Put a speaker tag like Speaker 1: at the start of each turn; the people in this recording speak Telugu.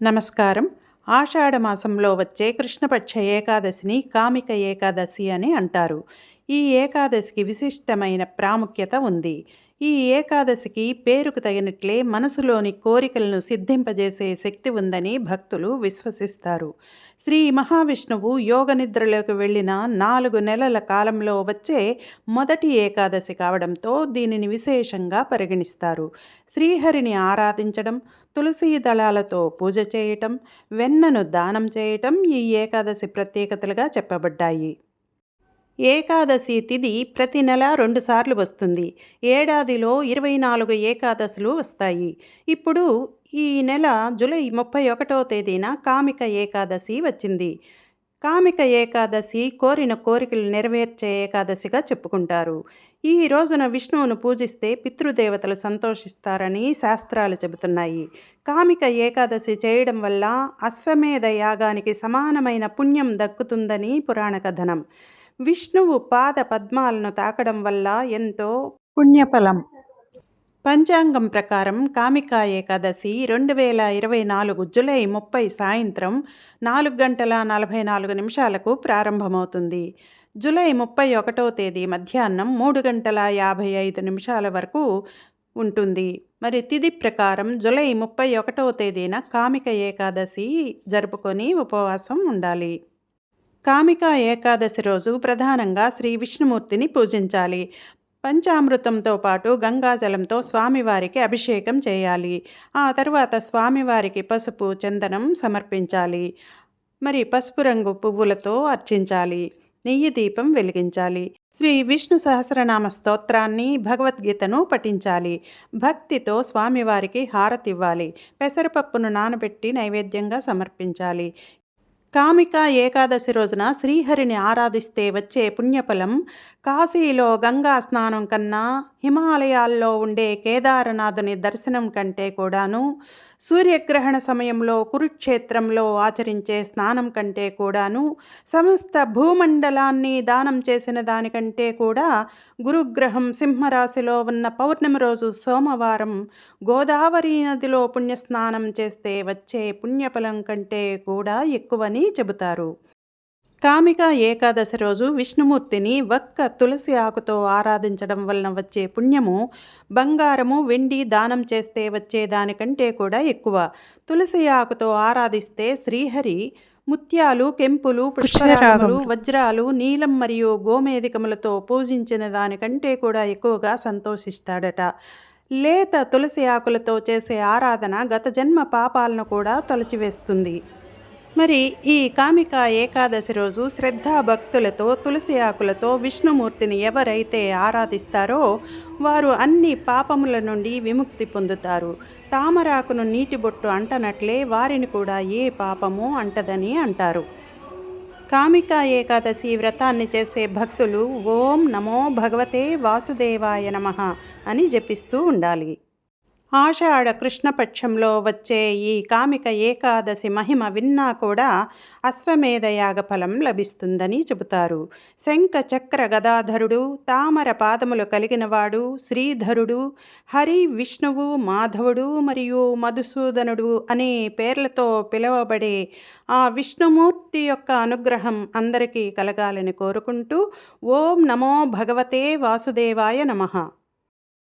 Speaker 1: నమస్కారం. ఆషాఢ మాసంలో వచ్చే కృష్ణపక్ష ఏకాదశిని కామిక ఏకాదశి అని అంటారు. ఈ ఏకాదశికి విశిష్టమైన ప్రాముఖ్యత ఉంది. ఈ ఏకాదశికి పేరుకు తగినట్లే మనసులోని కోరికలను సిద్ధింపజేసే శక్తి ఉందని భక్తులు విశ్వసిస్తారు. శ్రీ మహావిష్ణువు యోగ నిద్రలోకి వెళ్ళిన నాలుగు నెలల కాలంలో వచ్చే మొదటి ఏకాదశి కావడంతో దీనిని విశేషంగా పరిగణిస్తారు. శ్రీహరిని ఆరాధించడం తులసీ దళాలతో పూజ చేయటం వెన్నను దానం చేయటం ఈ ఏకాదశి ప్రత్యేకతలుగా చెప్పబడ్డాయి. ఏకాదశి తిథి ప్రతి నెల రెండుసార్లు వస్తుంది. ఏడాదిలో ఇరవై నాలుగు ఏకాదశులు వస్తాయి. ఇప్పుడు ఈ నెల జూలై ముప్పై ఒకటో తేదీన కామిక ఏకాదశి వచ్చింది. కామిక ఏకాదశి కోరిన కోరికలు నెరవేర్చే ఏకాదశిగా చెప్పుకుంటారు. ఈ రోజున విష్ణువును పూజిస్తే పితృదేవతలు సంతోషిస్తారని శాస్త్రాలు చెబుతున్నాయి. కామిక ఏకాదశి చేయడం వల్ల అశ్వమేధ యాగానికి సమానమైన పుణ్యం దక్కుతుందని పురాణ కథనం విష్ణువు పాద పద్మాలను తాకడం వల్ల ఎంతో పుణ్యఫలం. పంచాంగం ప్రకారం కామికా ఏకాదశి రెండు వేల ఇరవై నాలుగు జూలై ముప్పై సాయంత్రం నాలుగు గంటల నలభై నాలుగు నిమిషాలకు ప్రారంభమవుతుంది. జూలై ముప్పై ఒకటో తేదీ మధ్యాహ్నం మూడు గంటల యాభై ఐదు నిమిషాల వరకు ఉంటుంది. మరి తిథి ప్రకారం జూలై ముప్పై ఒకటో తేదీన కామిక ఏకాదశి జరుపుకొని ఉపవాసం ఉండాలి. కామిక ఏకాదశి రోజు ప్రధానంగా శ్రీ విష్ణుమూర్తిని పూజించాలి. పంచామృతంతో పాటు గంగాజలంతో స్వామివారికి అభిషేకం చేయాలి. ఆ తర్వాత స్వామివారికి పసుపు చందనం సమర్పించాలి. మరి పసుపు రంగు పువ్వులతో అర్చించాలి. నెయ్యి దీపం వెలిగించాలి. శ్రీ విష్ణు సహస్రనామ స్తోత్రాన్ని భగవద్గీతను పఠించాలి. భక్తితో స్వామివారికి హారతివ్వాలి పెసరపప్పును నానబెట్టి నైవేద్యంగా సమర్పించాలి. కామిక ఏకాదశి రోజున శ్రీహరిని ఆరాధిస్తే వచ్చే పుణ్యఫలం కాశీలో గంగా స్నానం కన్నా హిమాలయాల్లో ఉండే కేదారనాథుని దర్శనం కంటే కూడాను సూర్యగ్రహణ సమయంలో కురుక్షేత్రంలో ఆచరించే స్నానం కంటే కూడాను సమస్త భూమండలాన్ని దానం చేసిన దానికంటే కూడా గురుగ్రహం సింహరాశిలో ఉన్న పౌర్ణమి రోజు సోమవారం గోదావరి నదిలో పుణ్యస్నానం చేస్తే వచ్చే పుణ్యఫలం కంటే కూడా ఎక్కువని చెబుతారు. కామిక ఏకాదశి రోజు విష్ణుమూర్తిని ఒక్క తులసి ఆకుతో ఆరాధించడం వలన వచ్చే పుణ్యము బంగారము వెండి దానం చేస్తే వచ్చే దానికంటే కూడా ఎక్కువ. తులసి ఆకుతో ఆరాధిస్తే శ్రీహరి ముత్యాలు కెంపులు పుష్పరాగములు వజ్రాలు నీలం మరియు గోమేధికములతో పూజించిన దానికంటే కూడా ఎక్కువగా సంతోషిస్తాడట. లేత తులసి ఆకులతో చేసే ఆరాధన గత జన్మ పాపాలను కూడా తొలచివేస్తుంది. మరి ఈ కామిక ఏకాదశి రోజు శ్రద్ధాభక్తులతో తులసి ఆకులతో విష్ణుమూర్తిని ఎవరైతే ఆరాధిస్తారో వారు అన్ని పాపముల నుండి విముక్తి పొందుతారు. తామరాకును నీటి బొట్టు అంటనట్లే వారిని కూడా ఏ పాపము అంటదని అంటారు. కామిక ఏకాదశి వ్రతాన్ని చేసే భక్తులు ఓం నమో భగవతే వాసుదేవాయ నమ అని జపిస్తూ ఉండాలి. ఆషాఢ కృష్ణపక్షంలో వచ్చే ఈ కామిక ఏకాదశి మహిమ విన్నా కూడా అశ్వమేధయాగ ఫలం లభిస్తుందని చెబుతారు. శంఖ చక్ర గదాధరుడు తామర పాదములు కలిగినవాడు శ్రీధరుడు హరి విష్ణువు మాధవుడు మరియు మధుసూదనుడు అనే పేర్లతో పిలువబడే ఆ విష్ణుమూర్తి యొక్క అనుగ్రహం అందరికీ కలగాలని కోరుకుంటూ ఓం నమో భగవతే వాసుదేవాయ నమః.